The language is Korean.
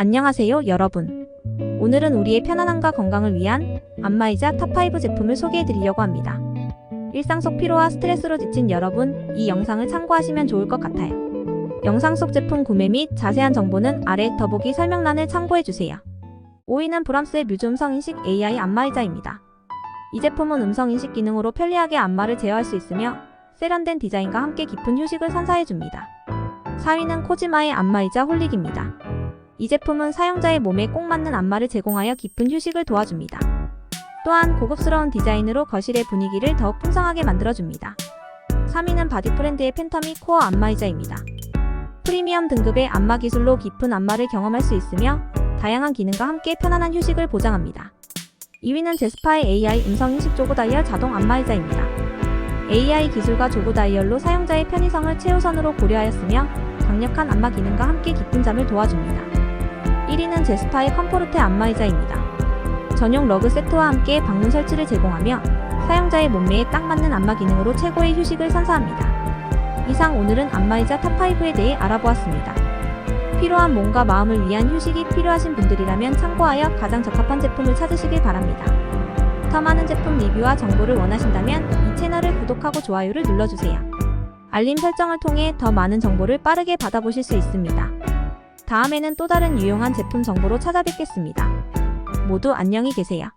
안녕하세요, 여러분. 오늘은 우리의 편안함과 건강을 위한 안마이자 탑5 제품을 소개해 드리려고 합니다. 일상 속 피로와 스트레스로 지친 여러분, 이 영상을 참고하시면 좋을 것 같아요. 영상 속 제품 구매 및 자세한 정보는 아래 더보기 설명란을 참고해 주세요. 5위는 브람스의 뮤즈 음성인식 AI 안마의자입니다. 이 제품은 음성인식 기능으로 편리하게 안마를 제어할 수 있으며 세련된 디자인과 함께 깊은 휴식을 선사해 줍니다. 4위는 코지마의 안마의자 홀릭입니다. 이 제품은 사용자의 몸에 꼭 맞는 안마를 제공하여 깊은 휴식을 도와줍니다. 또한 고급스러운 디자인으로 거실의 분위기를 더욱 풍성하게 만들어줍니다. 3위는 바디 프렌드의 팬텀이 코어 안마의자입니다. 프리미엄 등급의 안마 기술로 깊은 안마를 경험할 수 있으며 다양한 기능과 함께 편안한 휴식을 보장합니다. 2위는 제스파의 AI 음성 인식 조고 다이얼 자동 안마의자입니다. AI 기술과 조고 다이얼로 사용자의 편의성을 최우선으로 고려하였으며 강력한 안마 기능과 함께 깊은 잠을 도와줍니다. 1위는 제스파의 컴포르테 안마의자입니다. 전용 러그 세트와 함께 방문 설치를 제공하며 사용자의 몸매에 딱 맞는 안마 기능으로 최고의 휴식을 선사합니다. 이상 오늘은 안마의자 탑5에 대해 알아보았습니다. 필요한 몸과 마음을 위한 휴식이 필요하신 분들이라면 참고하여 가장 적합한 제품을 찾으시길 바랍니다. 더 많은 제품 리뷰와 정보를 원하신다면 이 채널을 구독하고 좋아요를 눌러주세요. 알림 설정을 통해 더 많은 정보를 빠르게 받아보실 수 있습니다. 다음에는 또 다른 유용한 제품 정보로 찾아뵙겠습니다. 모두 안녕히 계세요.